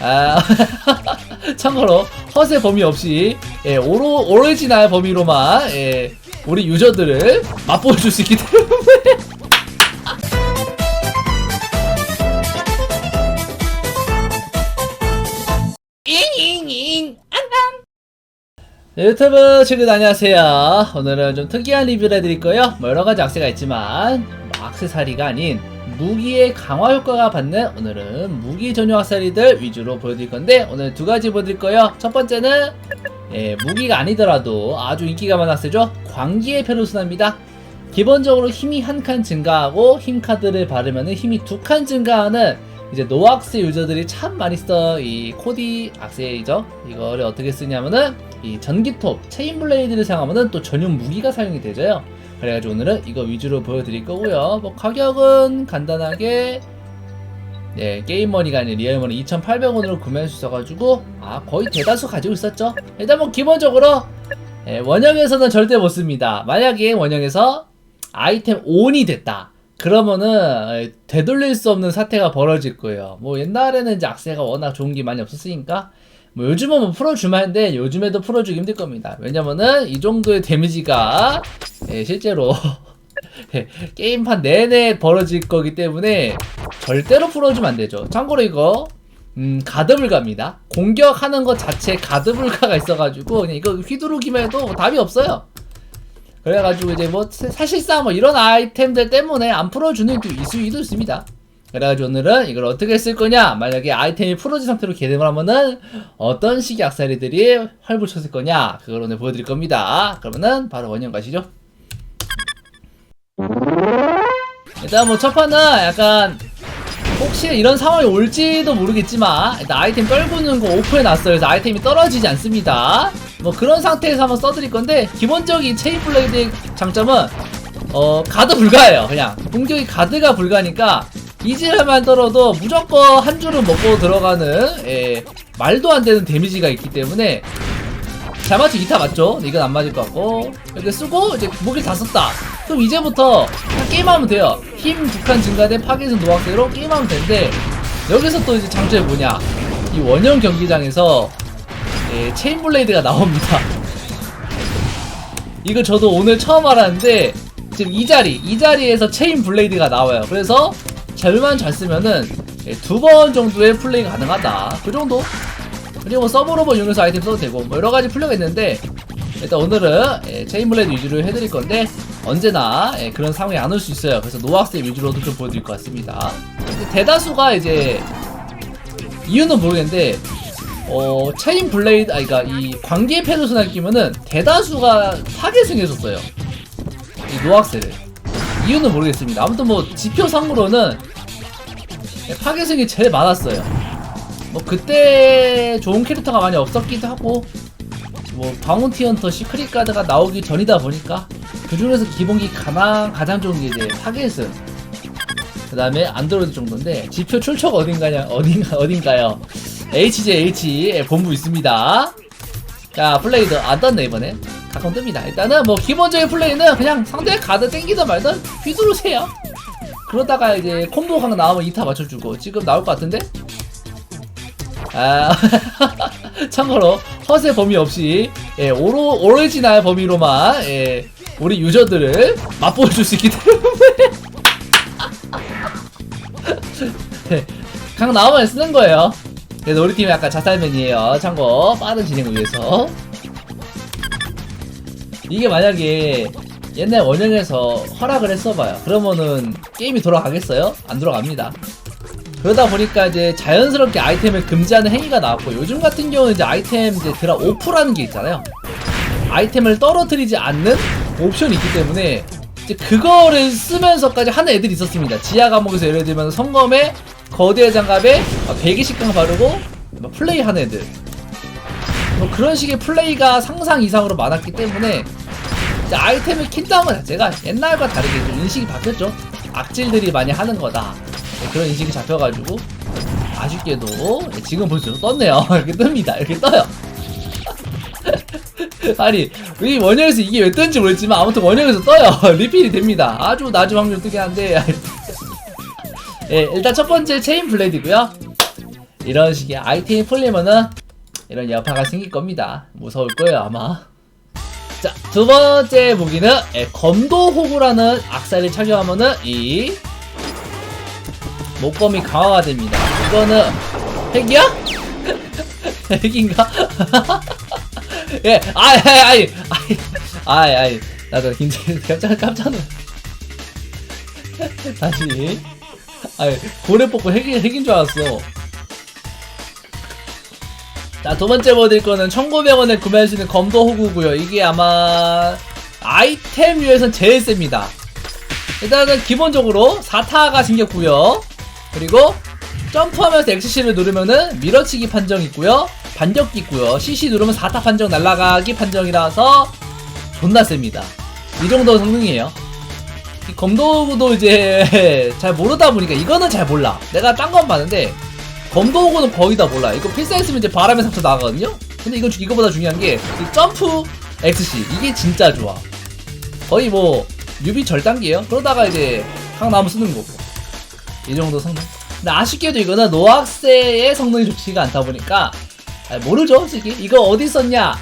아, 참고로 허세 범위 없이 예, 오로, 오리지널 범위로만 예, 우리 유저들을 맛보여 줄 수 있기 때문에. 유튜브 친구들 안녕하세요. 오늘은 좀 특이한 리뷰를 해드릴 거예요. 뭐 여러가지 악세가 있지만 뭐 악세사리가 아닌 무기의 강화 효과가 받는 오늘은 무기 전용 악세사리들 위주로 보여드릴 건데 오늘 두 가지 보여드릴 거예요 첫 번째는 예, 무기가 아니더라도 아주 인기가 악세죠 광기의 페르소나입니다 기본적으로 힘이 한 칸 증가하고 힘 카드를 바르면 힘이 두 칸 증가하는 이제 노악세 유저들이 참 많이 쓰던 이 코디 악세이죠. 이거를 어떻게 쓰냐면은 이 전기톱, 체인 블레이드를 사용하면은 또 전용 무기가 사용이 되죠. 그래가지고 오늘은 이거 위주로 보여드릴 거고요. 뭐 가격은 간단하게 네, 게임머니가 아닌 리얼머니 2,800원으로 구매할 수 있어가지고 아 거의 대다수 가지고 있었죠. 일단 뭐 기본적으로 예, 원형에서는 절대 못 씁니다. 만약에 원형에서 아이템 ON이 됐다. 그러면은 되돌릴 수 없는 사태가 벌어질 거예요. 뭐 옛날에는 이제 악세가 워낙 좋은 게 많이 없었으니까 뭐 요즘은 뭐 풀어주면 하는데 요즘에도 풀어주기 힘들 겁니다. 왜냐면은 이 정도의 데미지가 예, 실제로 예, 게임판 내내 벌어질 거기 때문에 절대로 풀어주면 안 되죠. 참고로 이거 음, 가드불가입니다. 공격하는 것 자체에 가드불가가 있어가지고 그냥 이거 휘두르기만 해도 답이 없어요. 그래가지고 이제 뭐 사- 사실상 뭐 이런 아이템들 때문에 안 풀어주는 또 이수위도 있습니다. 그래가지고 오늘은 이걸 어떻게 쓸 거냐 만약에 아이템이 풀어진 상태로 개dem을 하면은 어떤 식의 악사리들이 활붙였을 거냐 그걸 오늘 보여드릴 겁니다. 그러면은 바로 원형 가시죠. 일단 뭐 첫 판은 약간 혹시 이런 상황이 올지도 모르겠지만 일단 아이템 떨구는 거 오프해 놨어요. 그래서 아이템이 떨어지지 않습니다. 뭐 그런 상태에서 한번 써드릴 건데 기본적인 체인 블레이드의 장점은 어 가드 불가예요. 그냥 공격이 가드가 불가니까 이질만 떨어도 무조건 한 줄은 먹고 들어가는 예, 말도 안 되는 데미지가 있기 때문에. 잘 맞지 기타 맞죠? 이건 안 맞을 것 같고. 이렇게 쓰고 이제 무기를 다 썼다. 그럼 이제부터 게임하면 돼요. 힘 두 칸 증가된 파괴선 노악대로 게임하면 되는데 여기서 또 이제 장점이 뭐냐? 이 원형 경기장에서 예, 체인 블레이드가 나옵니다. 이거 저도 오늘 처음 알았는데 지금 이 자리 이 자리에서 체인 블레이드가 나와요. 그래서 절만 잘 쓰면은 예, 두번 정도의 플레이가 가능하다 그 정도 그리고 뭐 서브로버 이용해서 아이템 써도 되고 뭐 여러 가지 플레이가 있는데 일단 오늘은 예, 체인블레이드 위주로 해드릴 건데 언제나 예, 그런 상황이 안 올 수 있어요. 그래서 노학생 위주로도 좀 보여드릴 것 같습니다. 대다수가 이제 이유는 모르겠는데 어 체인 블레이드 아니 그러니까 이 관계 페르소나 끼면은 대다수가 파괴승했었어요. 이 노학세를 이유는 모르겠습니다. 아무튼 뭐 지표상으로는 예, 파괴승이 제일 많았어요. 뭐 그때 좋은 캐릭터가 많이 없었기도 하고 뭐 바운티 헌터 시크릿 카드가 나오기 전이다 보니까 그 중에서 기본기 가장 가장 좋은 게 이제 타겟은 그 다음에 안드로이드 정도인데 지표 출처가 어딘가냐 어딘가 어딘가요 HJH 본부 있습니다 자 플레이도 안 떴네 이번에 뜹니다. 일단은 뭐 기본적인 플레이는 그냥 상대 카드 땡기든 말든 휘두르세요. 그러다가 이제 콤보 강 나오면 2타 맞춰주고 지금 나올 것 같은데? 아, 참고로 허세 범위 없이 예, 오로, 오리지널 범위로만 예, 우리 유저들을 맛보여 줄 수 있기 때문에. 예, 강 나오면 쓰는 거예요. 그래서 우리 팀이 약간 자살맨이에요. 참고 빠른 진행을 위해서 이게 만약에 옛날 원형에서 허락을 했어봐요. 그러면은 게임이 돌아가겠어요? 안 돌아갑니다. 그러다 보니까 이제 자연스럽게 아이템을 금지하는 행위가 나왔고 요즘 같은 경우는 이제 아이템 이제 드라 오프라는 게 있잖아요. 아이템을 떨어뜨리지 않는 옵션이 있기 때문에 이제 그거를 쓰면서까지 하는 애들이 있었습니다. 지하 감옥에서 예를 들면 성검에 거대 장갑에 120강 바르고 막 플레이 하는 애들. 뭐 그런 식의 플레이가 상상 이상으로 많았기 때문에 이제 아이템을 킨다는 것 자체가 옛날과 다르게 좀 인식이 바뀌었죠. 악질들이 많이 하는 거다. 네, 그런 인식이 잡혀가지고 아쉽게도 네, 지금 볼수록 떴네요. 이렇게 뜹니다. 이렇게 떠요. 아니 이 원형에서 이게 왜 뜬지 모르겠지만 아무튼 원형에서 떠요. 리필이 됩니다. 아주 낮은 확률 뜨긴 한데 예, 일단 첫 번째 체인 블레이드고요. 이런 식의 아이템이 풀리면은 이런 여파가 생길 겁니다. 무서울 거예요 아마. 자, 두 번째 무기는 예, 검도 호구라는 악사를 착용하면은 이 목검이 강화가 됩니다. 이거는 핵이야? 핵인가? 예, 아이, 아이, 아이, 아이, 아이, 아이, 나도 굉장히 깜짝, 깜짝 놀. 다시. 아이, 고래 뽑고 핵인, 핵인 줄 알았어. 자, 두 번째 보여드릴 거는 1,900원에 구매할 수 있는 검도 호구고요 이게 아마 아이템류에선 제일 셉니다. 일단은 기본적으로 4타가 생겼고요 그리고 점프하면서 XC를 누르면은 밀어치기 판정 있고요 반격기 있고요 CC 누르면 4타 판정 날아가기 판정이라서 존나 셉니다. 이 정도 성능이에요. 이 검도구도 이제 잘 모르다 보니까 이거는 잘 몰라. 내가 딴 건 봤는데 검도구는 거의 다 몰라. 이거 필살했으면 이제 바람의 상처 나가거든요. 근데 이건 주- 이거보다 중요한 게이 점프 XC 이게 진짜 좋아. 거의 뭐 뮤비 절단기예요. 그러다가 이제 강나무 쓰는 거고 이 정도 성능. 근데 아쉽게도 이거는 노악세의 성능이 좋지가 않다 보니까 아, 모르죠, 솔직히. 이거 어디 썼냐?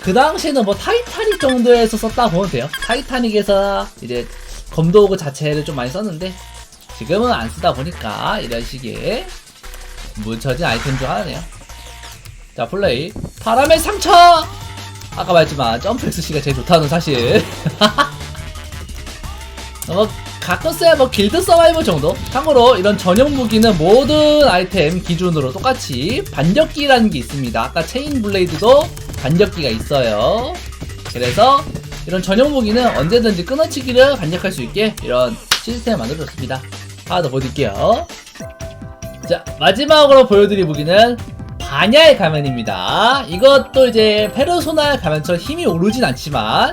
그 당시에는 뭐 타이타닉 정도에서 썼다 보면 돼요. 타이타닉에서 이제 검도구 자체를 좀 많이 썼는데 지금은 안 쓰다 보니까 이런 식의 묻혀진 아이템 중 하나네요. 자, 플레이. 바람의 상처! 아까 말했지만 점프 XC가 제일 좋다는 사실. 뭐 가끔 써야 뭐 길드 서바이벌 정도? 참고로 이런 전용 무기는 모든 아이템 기준으로 똑같이 반격기라는 게 있습니다. 아까 체인 블레이드도 반격기가 있어요. 그래서 이런 전용 무기는 언제든지 끊어치기를 반격할 수 있게 이런 시스템을 만들어줬습니다. 하나 더 보여드릴게요. 자, 마지막으로 보여드릴 무기는 반야의 가면입니다. 이것도 이제 페르소나 가면처럼 힘이 오르진 않지만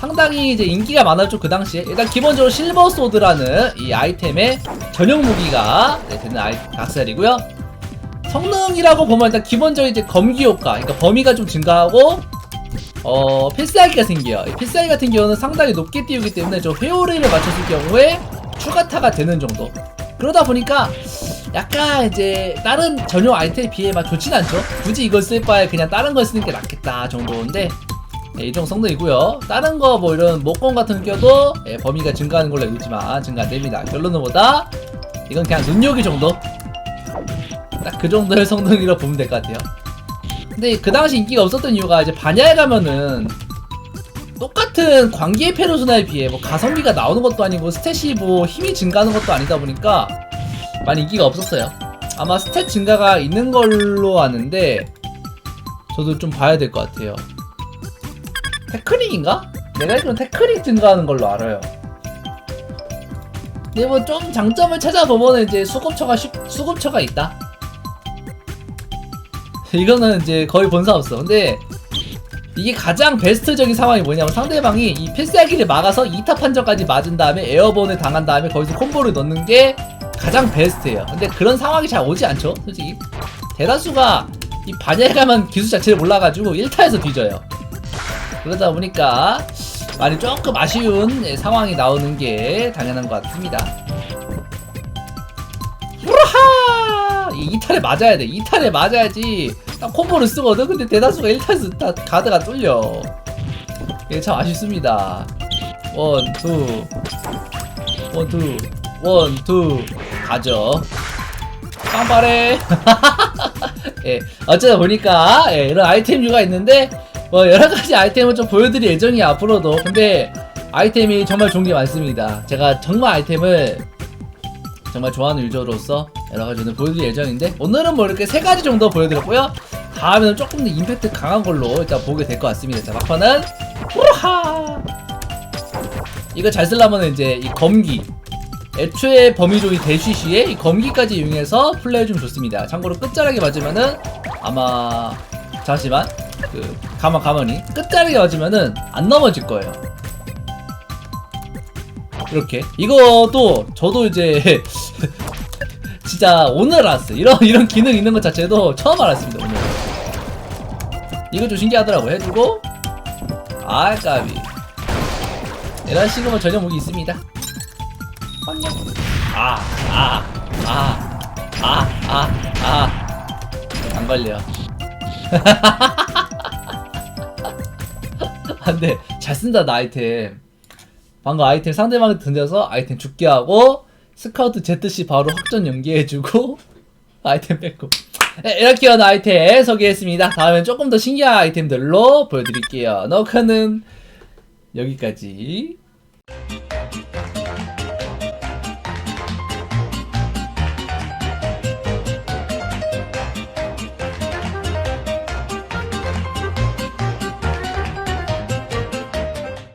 상당히 이제 인기가 많았죠 그 당시에. 일단 기본적으로 실버 소드라는 이 아이템의 전용 무기가 네, 되는 아이 악셀이고요. 성능이라고 보면 일단 기본적인 이제 검기 효과 그러니까 범위가 좀 증가하고 어 필살기가 생겨요. 이 필살기 같은 경우는 상당히 높게 띄우기 때문에 저 회오리를 맞췄을 경우에 추가타가 되는 정도. 그러다 보니까 약간 이제 다른 전용 아이템에 비해 막 좋진 않죠 굳이 이걸 쓸 바에 그냥 다른 걸 쓰는 게 낫겠다 정도인데 예, 이 정도 성능이고요. 다른 거 뭐 이런 목공 같은 거 껴도 예, 범위가 증가하는 걸로 알고 있지만 증가 안 됩니다. 결론은 뭐다? 이건 그냥 눈요기 정도? 딱 그 정도의 성능이라고 보면 될 것 같아요. 근데 그 당시 인기가 없었던 이유가 이제 반야에 가면은 똑같은 광기의 페르소나에 비해 뭐 가성비가 나오는 것도 아니고 스탯이 뭐 힘이 증가하는 것도 아니다 보니까 많이 인기가 없었어요. 아마 스탯 증가가 있는 걸로 아는데 저도 좀 봐야 될 것 같아요. 테크닉인가? 내가 알기로는 테크닉 증가하는 걸로 알아요. 근데 뭐 좀 장점을 찾아보면 이제 수급처가 쉽, 수급처가 있다. 이거는 이제 거의 본사 없어. 근데 이게 가장 베스트적인 상황이 뭐냐면 상대방이 이 필살기를 막아서 2타 판정까지 맞은 다음에 에어본을 당한 다음에 거기서 콤보를 넣는 게 가장 베스트예요. 근데 그런 상황이 잘 오지 않죠, 솔직히. 대다수가 이 가면 기술 자체를 몰라가지고 1타에서 뒤져요. 그러다 보니까 많이 조금 아쉬운 예, 상황이 나오는 게 당연한 것 같습니다. 후라하! 이 2탈에 맞아야 돼. 2탈에 맞아야지 딱 콤보를 쓰거든. 근데 대다수가 1탈에서 다 가드가 뚫려. 이게 참 아쉽습니다. 원, 투. 원, 투. 원, 투. 가죠. 빵빠레. 예, 어쩌다 보니까 예, 이런 아이템류가 있는데 뭐 여러 가지 아이템을 좀 보여드릴 예정이 앞으로도 근데 아이템이 정말 좋은 게 많습니다. 제가 정말 아이템을 정말 좋아하는 유저로서 여러 가지 오늘 보여드릴 예정인데 오늘은 뭐 이렇게 세 가지 정도 보여드렸고요. 다음에는 조금 더 임팩트 강한 걸로 일단 보게 될 것 같습니다. 자, 막판은 우하 이거 잘 쓰려면 이제 이 검기 애초에 범위종이 대쉬시에 이 검기까지 이용해서 플레이해주면 좋습니다. 참고로 끝자락에 맞으면은 아마 잠시만 그 가만 가만히 끝자락에 맞으면은 안 넘어질 거예요. 이렇게 이것도 저도 이제 진짜 오늘 알았어요. 이런 이런 기능 있는 것 자체도 처음 알았습니다 오늘. 이거 좀 신기하더라고 요 해주고 아 까비 이런 식으로 전용 무기 있습니다. 아, 아, 아, 아, 아, 아. 안 걸려. 안 돼 잘 쓴다 나 아이템. 방금 아이템 상대방한테 던져서 아이템 죽게 하고 스카우트 ZC 바로 확전 연계해주고 아이템 뺏고 네, 이렇게 한 아이템 소개했습니다. 다음엔 조금 더 신기한 아이템들로 보여드릴게요. 너크는 여기까지.